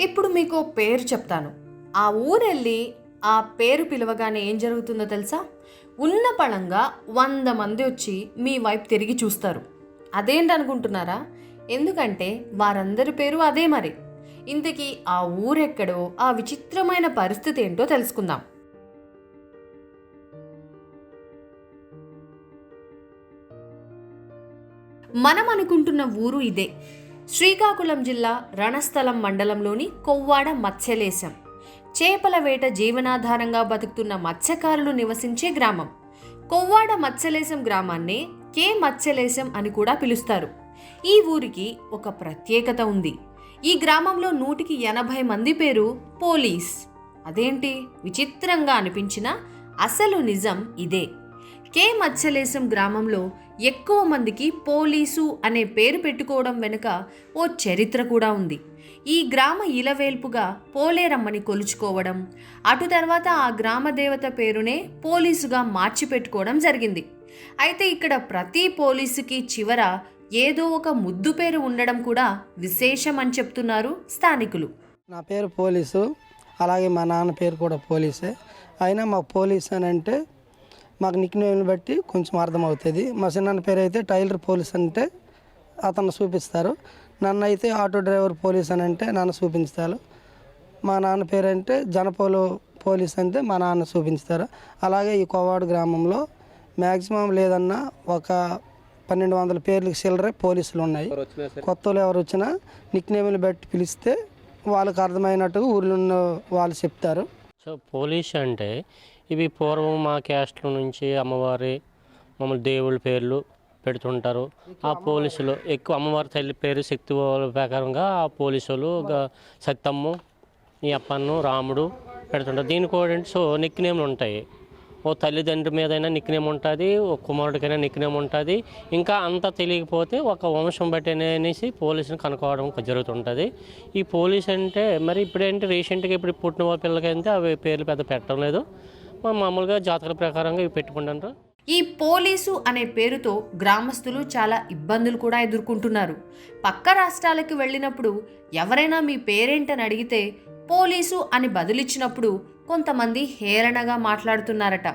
ఇప్పుడు మీకు ఓ పేరు చెప్తాను. ఆ ఊరెళ్ళి ఆ పేరు పిలవగానే ఏం జరుగుతుందో తెలుసా? ఉన్న పళంగా వంద మంది వచ్చి మీ వైపు తిరిగి చూస్తారు. అదేంటనుకుంటున్నారా? ఎందుకంటే వారందరి పేరు అదే మరి. ఇంతకీ ఆ ఊరెక్కడో ఆ విచిత్రమైన పరిస్థితి ఏంటో తెలుసుకుందాం. మనం అనుకుంటున్న ఊరు ఇదే. శ్రీకాకుళం జిల్లా రణస్థలం మండలంలోని కొవ్వాడ మత్స్యలేశం. చేపల వేట జీవనాధారంగా బతుకుతున్న మత్స్యకారులు నివసించే గ్రామం. కొవ్వాడ మత్స్యలేశం గ్రామాన్నే కే మత్స్యలేశం అని కూడా పిలుస్తారు. ఈ ఊరికి ఒక ప్రత్యేకత ఉంది. ఈ గ్రామంలో నూటికి ఎనభై మంది పేరు పోలీస్. అదేంటి? విచిత్రంగా అనిపించిన అసలు నిజం ఇదే. కే. మత్స్యలేశం గ్రామంలో ఎక్కువ మందికి పోలీసు అనే పేరు పెట్టుకోవడం వెనుక ఓ చరిత్ర కూడా ఉంది. ఈ గ్రామ ఇలవేల్పుగా పోలేరమ్మని కొలుచుకోవడం అటు తర్వాత ఆ గ్రామ దేవత పేరునే పోలీసుగా మార్చి పెట్టుకోవడం జరిగింది. అయితే ఇక్కడ ప్రతి పోలీసుకి చివర ఏదో ఒక ముద్దు పేరు ఉండడం కూడా విశేషం అని చెప్తున్నారు స్థానికులు. నా పేరు పోలీసు అలాగే మా నాన్న పేరు కూడా పోలీసే. అయినా మా పోలీస్ అని అంటే మాకు నిక్నేమ్ని బట్టి కొంచెం అర్థమవుతుంది. మా చిన్న పేరు అయితే టైలర్ పోలీస్ అంటే అతను చూపిస్తారు. నన్ను అయితే ఆటో డ్రైవర్ పోలీస్ అని అంటే నన్ను చూపించుతారు. మా నాన్న పేరు అంటే జనపోలు పోలీస్ అంటే మా నాన్న చూపించుతారు. అలాగే ఈ కోవాడు గ్రామంలో మ్యాక్సిమం లేదన్నా ఒక పన్నెండు వందల పేర్లకు చిల్లరే పోలీసులు ఉన్నాయి. కొత్త వాళ్ళు ఎవరు వచ్చినా నిక్నేమ్ని బట్టి పిలిస్తే వాళ్ళకి అర్థమైనట్టుగా ఊళ్ళో ఉన్న వాళ్ళు చెప్తారు. సో పోలీస్ అంటే ఇవి పూర్వం మా క్యాస్ట్ల నుంచి అమ్మవారి మమ్మల్ని దేవుళ్ళ పేర్లు పెడుతుంటారు. ఆ పోలీసులు ఎక్కువ అమ్మవారి తల్లి పేరు శక్తి ప్రకారంగా ఆ పోలీసులు సత్తమ్ము ఈ అప్పన్ను రాముడు పెడుతుంటారు. దీనికి కూడా సో నిక్నేమ్లు ఉంటాయి. ఓ తల్లిదండ్రి మీదైనా నిక్నేమ్ ఉంటుంది ఓ కుమారుడికైనా నిక్నేమ్ ఉంటుంది. ఇంకా అంత తెలియకపోతే ఒక వంశం బట్టి అనేసి పోలీసుని కనుక్కోవడం జరుగుతుంటుంది. ఈ పోలీస్ అంటే మరి ఇప్పుడేంటి రీసెంట్గా ఇప్పుడు పుట్టిన వాళ్ళ పిల్లలకైతే అవి పేర్లు పెద్ద పెట్టడం లేదు. మా మామూలుగా జాతకాల ప్రకారంగా ఇవి పెట్టుకుంటారు ఈ పోలీసు అనే పేరుతో గ్రామస్తులు చాలా ఇబ్బందులు కూడా ఎదుర్కొంటున్నారు. పక్క రాష్ట్రాలకు వెళ్ళినప్పుడు ఎవరైనా మీ పేరేంటని అడిగితే పోలీసు అని బదులిచ్చినప్పుడు కొంతమంది హేళనగా మాట్లాడుతున్నారట.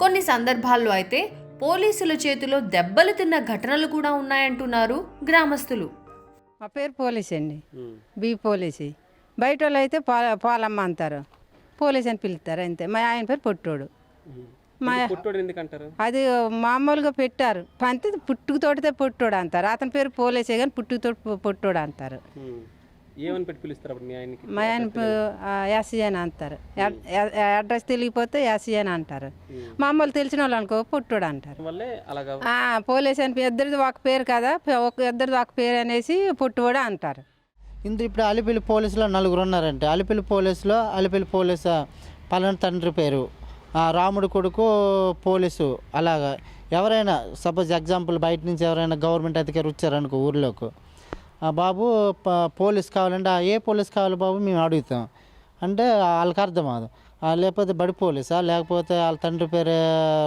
కొన్ని సందర్భాల్లో అయితే పోలీసుల చేతిలో దెబ్బలు తిన్న ఘటనలు కూడా ఉన్నాయంటున్నారు గ్రామస్తులు. మా పేరు పోలీస్ అండి బి పోలీసి. బయట వాళ్ళు అయితే పా పాలమ్మ అంటారు. పోలీస్ అని పిలుస్తారు అంతే. మా ఆయన పేరు పొట్టోడు. మా అది మామూలుగా పెట్టారు. పంతి పుట్టుకతోటితే పొట్టోడు అంటారు. అతని పేరు పోలీసే కానీ పుట్టుకతోటి పొట్టోడు అంటారు. ఏమని పెట్టి పిలుస్తారు అప్పుడు మీ ఆయన యాసీ అని అంటారు. అడ్రస్ తెలియకపోతే యాసీ అని అంటారు మామూలు తెలిసిన వాళ్ళు అనుకో పొట్టోడు అంటారు. పోలీస్ అని ఇద్దరిది ఒక పేరు కదా ఒక ఇద్దరిది ఒక పేరు అనేసి పొట్టువాడు అంటారు. ఇందు ఇప్పుడు అలిపిల్లి పోలీసులో నలుగురు ఉన్నారంటే. అలిపిల్లి పోలీసులో అలిపిల్లి పోలీసు పలన తండ్రి పేరు. రాముడు కొడుకు పోలీసు. అలాగా. ఎవరైనా సపోజ్ ఎగ్జాంపుల్ బయట నుంచి ఎవరైనా గవర్నమెంట్ అధికారి వచ్చారనుకో ఊర్లోకి. బాబు పోలీస్ కావాలంటే ఏ పోలీస్ కావాలి బాబు? మేము అడుగుతాం. అంటే వాళ్ళకి అర్థం అవ్వదు లేకపోతే బడి పోలీసా? లేకపోతే వాళ్ళ తండ్రి పేరు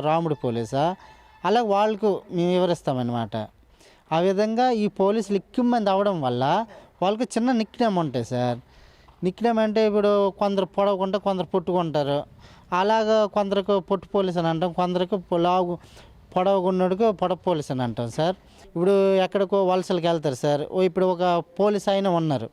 రాముడు పోలీసా? అలా వాళ్ళకు మేము వివరిస్తామన్నమాట. ఆ విధంగా ఈ పోలీసులు ఎక్కువ మంది అవడం వల్ల వాళ్ళకి చిన్న నిక్నేమ్ ఉంటాయి సార్. నిక్నేమ్ అంటే ఇప్పుడు కొందరు పొడవకుంటే కొందరు పుట్టుకుంటారు. అలాగా కొందరికి పొట్టు పోలీస్ అని అంటాం కొందరికి లావు పొడవకున్నోడికి పొడవ పోలీస్ అని అంటాం సార్. ఇప్పుడు ఎక్కడికో వలసలకు వెళ్తారు సార్. ఓ ఇప్పుడు ఒక పోలీస్ అయినా ఉన్నారు.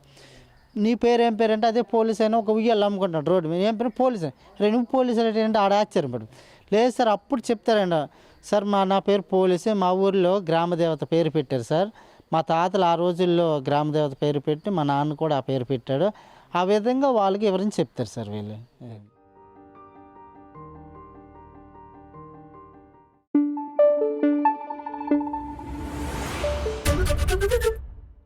నీ పేరు ఏం పేరు అంటే అదే పోలీస్ అయినా ఒక ఉయ్యాలు అమ్ముకుంటాడు రోడ్డు మీద. ఏం పేరు? పోలీస్. రే నువ్వు ఏంటంటే అంటే ఆడ ఆశ్చర్యపడు లేదు సార్ అప్పుడు చెప్తారండి సార్ మా నా పేరు పోలీసు. మా ఊరిలో గ్రామదేవత పేరు పెట్టారు సార్. మా తాతలు ఆ రోజుల్లో గ్రామదేవత పేరు పెట్టి మా నాన్న కూడా ఆ పేరు పెట్టాడు ఆ విధంగా వాళ్ళకి ఎవరైనా చెప్తారు సార్ వీళ్ళు